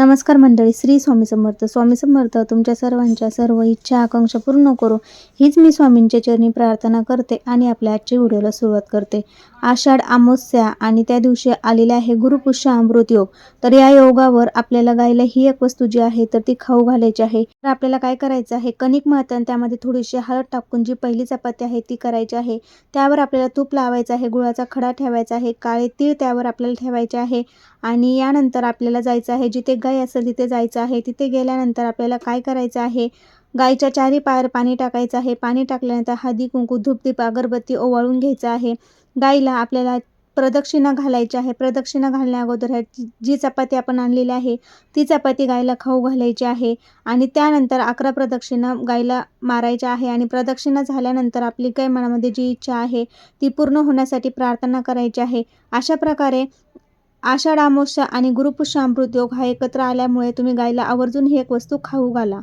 नमस्कार मंडळी श्री स्वामी समर्थ. स्वामी समर्थ तुमच्या सर्वांच्या सर्व इच्छा आकांक्षा पूर्ण करू. हीच मी स्वामींच्या चरणी प्रार्थना करते आणि आपल्या आजच्या व्हिडिओला सुरुवात करते. आषाढ अमावस्या आणि त्या दिवशी आलेले आहे गुरुपुष्य अमृत योग. तर या योगावर आपल्याला गायला ही एक वस्तू जी आहे तर ती खाऊ घालायची आहे. तर आपल्याला काय करायचं आहे? कणिक मळतं आणि त्यामध्ये थोडीशी हळद टाकून जी पहिली चपाती आहे ती करायची आहे. त्यावर आपल्याला तूप लावायचं आहे गुळाचा खडा ठेवायचा आहे काळे तीळ त्यावर आपल्याला ठेवायचे आहे आणि यानंतर आपल्याला जायचं आहे जिथे गाय असेल तिथे जायचं आहे. तिथे गेल्यानंतर आपल्याला काय करायचं आहे? गायच्या चारी पायावर पाणी टाकायचं आहे. पाणी टाकल्यानंतर हळदी कुंकू धूपदीप अगरबत्ती ओवाळून घ्यायचं आहे. गाईला आपल्याला प्रदक्षिणा घालायची आहे. प्रदक्षिणा घालण्या अगोदर जी- चपाती आपण आणलेली आहे ती चपाती गायला खाऊ घालायची आहे आणि त्यानंतर अकरा प्रदक्षिणा गायला मारायच्या आहे आणि प्रदक्षिणा झाल्यानंतर आपली काय मनामध्ये जी इच्छा आहे ती पूर्ण होण्यासाठी प्रार्थना करायची आहे. अशा प्रकारे आषाढ अमावस्या आणि गुरुपुष्यामृत योग हा एकत्र आल्यामुळे तुम्ही गायला आवर्जून ही एक वस्तू खाऊ घाला.